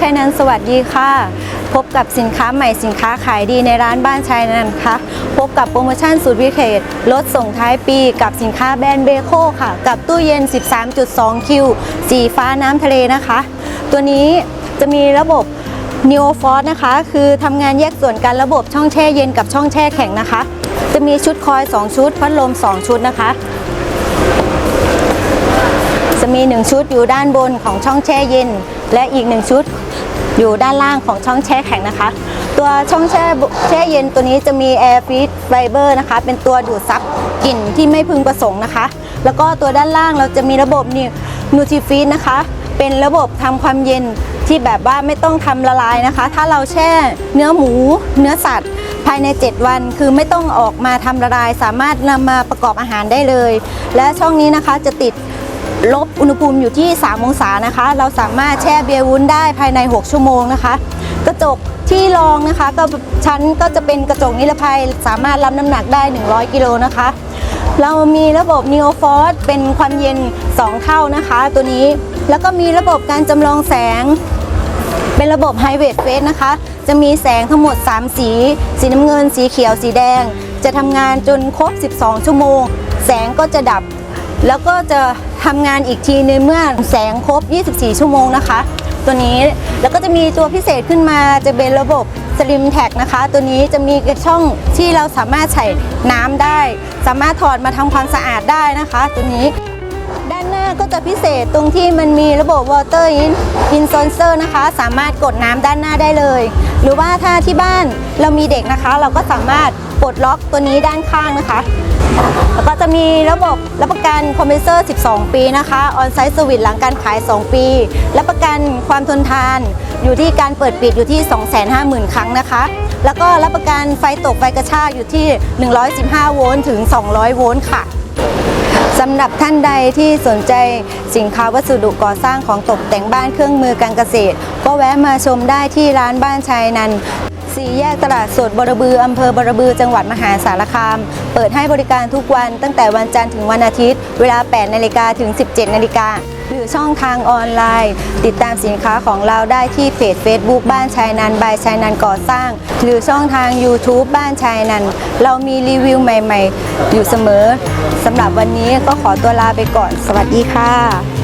ชัยนันสวัสดีค่ะ พบกับสินค้าใหม่สินค้าขายดีในร้านบ้านชายนันค่ะ พบกับโปรโมชั่นสุดพิเศษลดส่งท้ายปีกับสินค้าแบรนด์เบโคค่ะ กับตู้เย็น 13.2 คิว สีฟ้าน้ำทะเลนะคะ ตัวนี้จะมีระบบ n e o f o r c นะคะ คือทำงานแยกส่วนกันระบบช่องแช่เย็นกับช่องแช่แข็งนะคะ จะมีชุดคอย 2 ชุด พัดลม 2 ชุดนะคะ มี 1 ชุดอยู่ด้านบนของช่องแช่เย็น และอีก 1 ชุดอยู่ด้านล่างของช่องแช่แข็งนะคะ ตัวช่องแช่แช่เย็นตัวนี้จะมี Air f e e d Fiber นะคะ เป็นตัวดูดซับกลิ่นที่ไม่พึงประสงค์นะคะ แล้วก็ตัวด้านล่างเราจะมีระบบนี่ Nutrifeed นะคะ เป็นระบบทำความเย็นที่แบบว่าไม่ต้องทำละลายนะคะ ถ้าเราแช่เนื้อหมู เนื้อสัตว์ภายใน 7 วันคือไม่ต้องออกมาทำละลาย สามารถนำมาประกอบอาหารได้เลย และช่องนี้นะคะจะติด ลบอุณหภูมิอยู่ที่ 3 องศานะคะ เราสามารถแช่เบียร์วุ้นได้ภายใน 6 ชั่วโมงนะคะ กระจกที่รองนะคะก็ชั้นก็จะเป็นกระจกนิรภัยสามารถรับน้ำหนักได้ 100 กิโลนะคะ เรามีระบบ n e o f o r c เป็นความเย็น 2 เท่านะคะ ตัวนี้แล้วก็มีระบบการจำลองแสง เป็นระบบ High Weight Face นะคะ จะมีแสงทั้งหมด 3 สี สีน้ำเงิน สีเขียว สีแดง จะทำงานจนครบ 12 ชั่วโมง แสงก็จะดับ แล้วก็จะ ทำงานอีกทีในเมื่อแสงครบ 24 ชั่วโมงนะคะ ตัวนี้แล้วก็จะมีตัวพิเศษขึ้นมาจะเป็นระบบ Slim Tag นะคะ ตัวนี้จะมีกระช่องที่เราสามารถใส่น้ำได้ สามารถถอดมาทำความสะอาดได้นะคะ ตัวนี้ ก็จะพิเศษตรงที่มันมีระบบ water in in sensor นะคะ สามารถกดน้ำด้านหน้าได้เลย หรือว่าถ้าที่บ้านเรามีเด็กนะคะ เราก็สามารถปลดล็อกตัวนี้ด้านข้างนะคะ แล้วก็จะมีระบบรับประกันคอมเพรสเซอร์ 12 ปีนะคะออนไซต์สวิตหลังการขาย 2 ปีรับประกันความทนทานอยู่ที่การเปิดปิดอยู่ที่ 250,000 ครั้งนะคะแล้วก็รับประกันไฟตกไฟกระชากอยู่ที่ 115 โวลต์ถึง 200 โวลต์ค่ะ สำหรับท่านใดที่สนใจสินค้าวัสดุก่อสร้างของตกแต่งบ้านเครื่องมือการเกษตร ก็แวะมาชมได้ที่ร้านบ้านชายนัน สี่แยกตลาดสดบรบืออำเภอบรบือจังหวัดมหาสารคาม เปิดให้บริการทุกวันตั้งแต่วันจันทร์ถึงวันอาทิตย์ เวลา 8 นาฬิกาถึง 17 นาฬิกา หรือช่องทางออนไลน์ ติดตามสินค้าของเราได้ที่เพจ Facebook บ้านชายนันบายชายนันก่อสร้าง หรือช่องทาง YouTube บ้านชายนัน เรามีรีวิวใหม่ ๆ อยู่เสมอสำหรับวันนี้ก็ขอตัวลาไปก่อน สวัสดีค่ะ